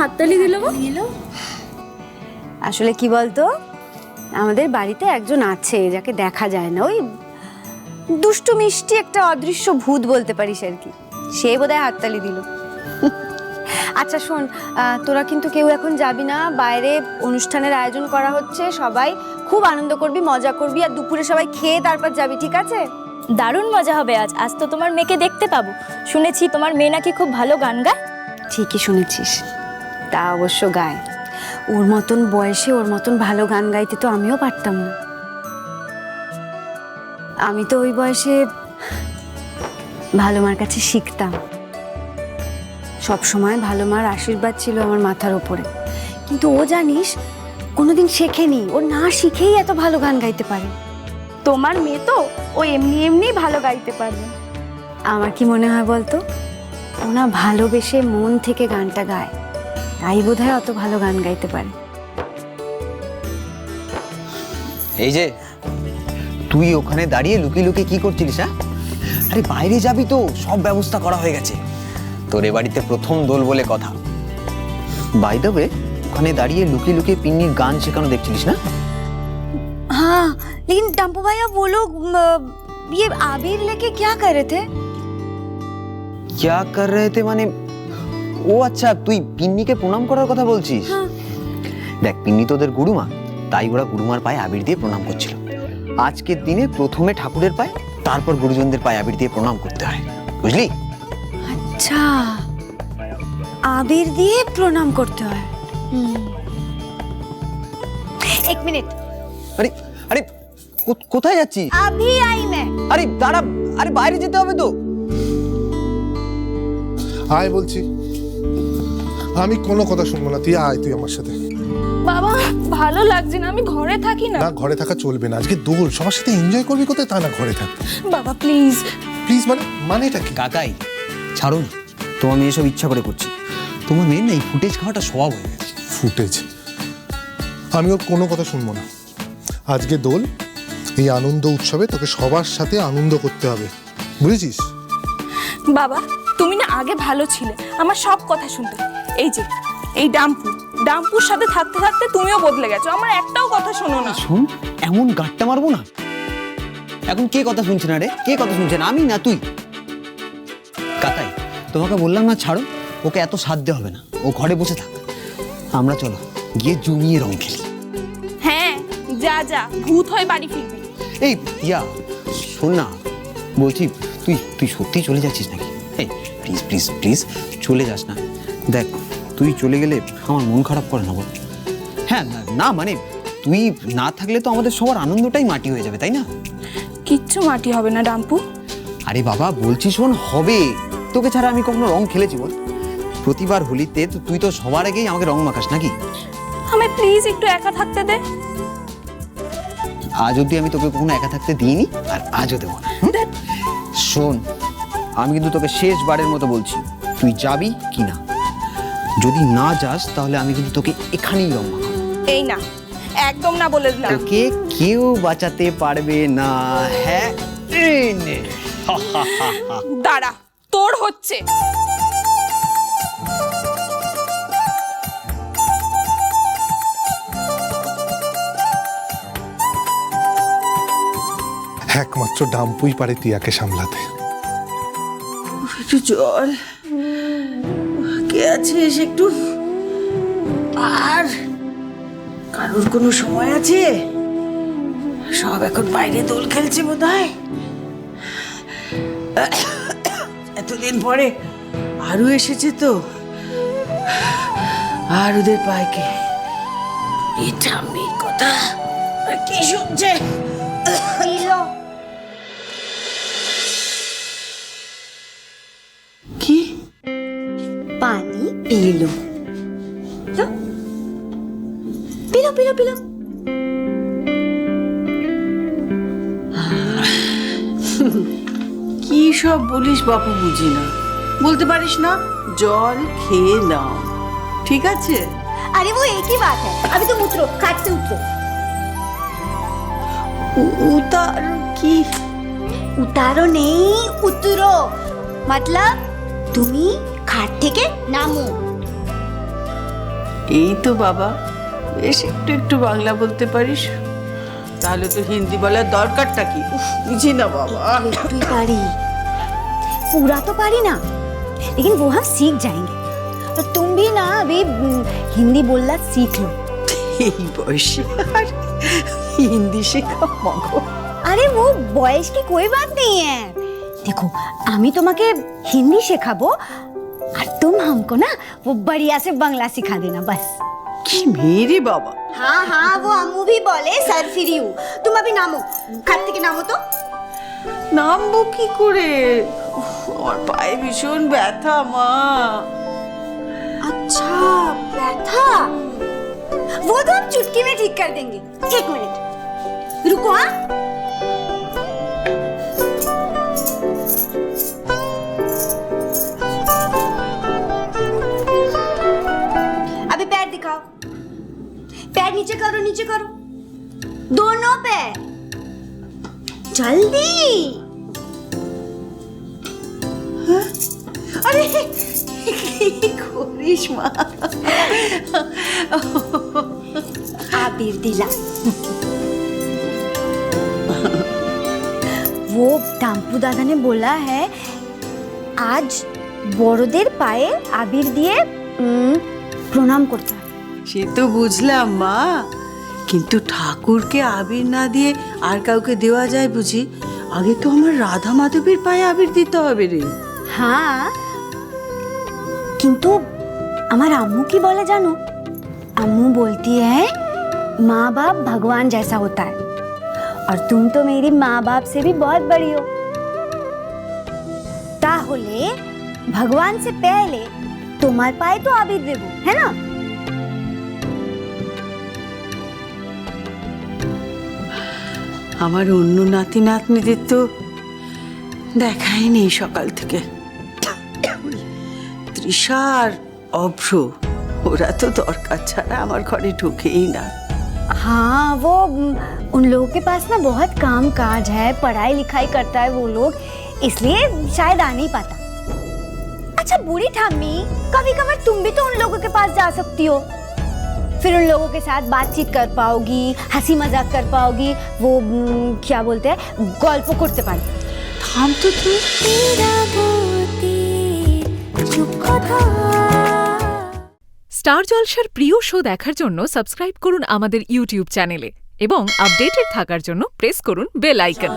হাততালি দিল আসলে কি বলতো? আমাদের বাড়িতে একজন আছে যাকে দেখা যায় না। ওই দুষ্টু মিষ্টি একটা অদৃশ্য ভূত বলতে পারিস আর কি। সে বোধহয় হাততালি দিল। আচ্ছা শোন তোরা কিন্তু কেউ এখন যাবি না। বাইরে অনুষ্ঠানের আয়োজন করা হচ্ছে। সবাই খুব আনন্দ করবি মজা করবি আর দুপুরে সবাই খেয়ে তারপর যাবি ঠিক আছে? দারুণ মজা হবে আজ। আজ তো তোমার মেয়েকে দেখতে পাবো। শুনেছি তোমার মেয়ে নাকি খুব ভালো গান গায়। ঠিকই শুনেছিস। তা অবশ্য গায়। ওর মতন বয়সে ওর মতন ভালো গান গাইতে তো আমিও পারতাম না। আমি তো ওই বয়সে ভালো মার কাছে শিখতাম। সব সময় ভালো মার আশীর্বাদ ছিল আমার মাথার ওপরে। কিন্তু ও জানিস কোনোদিন শেখেনি। ও না শিখেই এত ভালো গান গাইতে পারে। তোমার মেয়ে তো ও এমনি এমনি ভালো গাইতে পারবে আমার কি মনে হয় বলতো? ও না ভালোবেসে মন থেকে গানটা গায়। তাই বোধহয় অত ভালো গান গাইতে পারে এই যে তুই ওখানে দাঁড়িয়ে লুকিয়ে লুকিয়ে কি করছিলিস হ্যাঁ আরে বাইরে যাবি তো সব ব্যবস্থা করা হয়ে গেছে তোর এ বাড়িতে প্রথম দোল বলে কথা বাই দ্য ওয়ে ওখানে দাঁড়িয়ে লুকিয়ে লুকিয়ে পিন্নির গান শেখানো দেখছিলিস না हाँ लेकिन टम्पू भैया वो लोग म, ये आबिर लेके क्या कर रहे थे ক্যা কর রহে তে মানে ও আচ্ছা তুই পিন্নিকে প্রণাম করার কথা বলছিস? হ্যাঁ। দেখ পিন্নি তোদের গুরুমা তাই ওরা গুরুমার পায়ে আবির দিয়ে প্রণাম করছিল। আজকের দিনে প্রথমে ঠাকুরের পায়ে তারপর গুরুজনদের পায়ে আবির দিয়ে প্রণাম করতে হয়। বুঝলি? আচ্ছা। আবির দিয়ে প্রণাম করতে হয়? এক মিনিট। আরে আরে কোথায় যাচ্ছি আভি আই মে। আরে দাঁড়া আরে বাইরে যেতে হবে তো। আয় বলছি। আমি কোনো কথা শুনব না। তুই আয় তুই আমার সাথে। বাবা ভালো লাগছে না। আমি ঘরে থাকি না। না ঘরে থাকা চলবে না। আজকে দোল সবার সাথে এনজয় করবি কোথায়? তা না ঘরে থাক। বাবা প্লিজ প্লিজ মানে মানেটা কি? কাকাই ছাড়ো না তোমার মেয়ে সব ইচ্ছা করে করছে। তোমার মেয়ের না এই ফুটেজ খাওয়াটা স্বভাব হয়ে গেছে। ফুটেজ আমি ওর কোনো কথা শুনব না। আজকে দোল এই আনন্দ উৎসবে তোকে সবার সাথে আনন্দ করতে হবে। বুঝেছিস? বাবা তুমি না আগে ভালো ছিলে। আমার সব কথা শুনতে এই যে এই ডাম্পু। ডাম্পুর সাথে থাকতে থাকতে তুমিও বদলে গেছো। আমার একটাও কথা শোনো না। শোন এমন গাটটা মারবো না। এখন কে কথা শুনছে না রে? কে কথা শুনছে না? আমি না তুই? কাকাই তোমাকে বললাম না ছাড়ো। ওকে এত সাধ্যে হবে না। ও ঘরে বসে থাক। আমরা চলো গিয়ে জমিয়ে রং খেলি। হ্যাঁ যা যা। ভূত হয়ে বাড়ি ফিরবি। এই ইয়া শোন না। বলছি তুই তুই সত্যি চলে যাচ্ছিস নাকি? এই প্লিজ প্লিজ প্লিজ চলে যাস না। দেখ তুই চলে গেলে আমার মন খারাপ করে না বল। হ্যাঁ না, না মানে তুই না থাকলে তো আমাদের সবার আনন্দটাই মাটি হয়ে যাবে তাই না? কিচ্ছু মাটি হবে না ডাম্পু আরে বাবা বলছি শোন হবে। তোকে ছাড়া আমি কখনো রং খেলেছি বল। প্রতিবার হোলিতে তো তুই তো সবার আগেই আমাকে রং মাখাস নাকি? আমায় প্লিজ একটু একা থাকতে দে। আজ অব্দি আমি তোকে কখনো একা থাকতে দিইনি আর আজও দেবো না শোন আমি কিন্তু তোকে শেষবারের মতো বলছি তুই যাবি কি না? যদি না যাস তাহলে আমি কিন্তু তোকে এখানেই রং এই না একদম না বলে দিলাম। তোকে কেউ বাঁচাতে পারবে না হ্যাঁ দাঁড়া তোর হচ্ছে। একমাত্র ডাম্পুই পারে টিয়াকে সামলাতে। একটু জল কে আছিস একটু? আর কারোর কোনো সময় আছে? সব এখন বাইরে দোল খেলছে বোধ হয় এতদিন পরে আরও এসেছে তো। আর ওদের পায়কে। এটা আমি কথা। কি শুনছে? পানি পিলো পিলো পিলো পিলো কি সব বলিস বাপু বুঝি না বলতে পারিস না জল খেয়ে নাও ঠিক আছে अरे वो एक ही बात है अभी तुम उतरो खाट से उतरो উ- উতার কি উতারো নেই উতরো মতলব তুমি খাট থেকে নামো এই তো বাবা বেশ একটু একটু বাংলা বলতে পারিস তাহলে তো হিন্দি বলার দরকারটা কি উফ, বুঝি না বাবা একটু পারি पूरा तो पारी ना लेकिन वो हम सीख जाएंगे और तुम भी ना अभी हम्म, हिंदी बोलना सीख लो এই বয়সে আর হিন্দি শেখা মগো আরে ও বয়স কি कोई बात नहीं है देखो আমি তোমাকে হিন্দি শেখাবো আর तुम हमको ना वो बढ़िया से बांग्ला सिखा देना बस কি মেরে বাবা हाँ हाँ वो अम्मू भी बोले सर फ्री हूँ तुम अभी नामो खाट থেকে নামো তো নামবো কি করে উফ, আমার পায়ে ভীষণ ব্যথা মা अच्छा बैठा वो तो हम चुटकी में ठीक कर देंगे एक मिनट रुको हाँ नीचे करो नीचे करो दोनों पैर जल्दी আরে কি করিস মা आबिर दिला वो টাম্পু দাদা ने बोला है आज বড়দের পায়ে আবির দিয়ে উম, প্রণাম করতে হয় সে তো বুঝলাম মা কিন্তু ঠাকুরকে আবির না দিয়ে আর কাউকে দেওয়া যায় বুঝি আগে তো আমার রাধা মাধবের পায়ে আবির দিতে হবে রে হ্যাঁ কিন্তু আমার আম্মू की बोले জানো अम्मू बोलती है माँ बाप भगवान जैसा होता है और तुम तो मेरी माँ बाप से भी बहुत बड़ी हो তাহলে ভগবান সে পেলে তোমার পায়ে তো আবির দেব হ্যাঁ না আমার অন্য নাতি নাতনিদের তো দেখাই নেই সকাল থেকে তৃষা আর অভ্র ওরা তো দরকার ছাড়া আমার ঘরে ঢুকেই না हाँ वो उम, उन लोगों के पास ना बहुत काम काज है पढ़ाई लिखाई करता है वो लोग इसलिए शायद आ नहीं पाता अच्छा बूढ़ी ठाम्मी कभी कभार तुम भी तो उन लोगों के पास जा सकती हो फिर उन लोगों के साथ बातचीत कर पाओगी हंसी मजाक कर पाओगी वो उम, क्या बोलते हैं गल्प करते पारो থাম তো তুই স্টার জলসার প্রিয় শো দেখার জন্য সাবস্ক্রাইব করুন আমাদের ইউটিউব চ্যানেলে এবং আপডেটেড থাকার জন্য প্রেস করুন বেল আইকন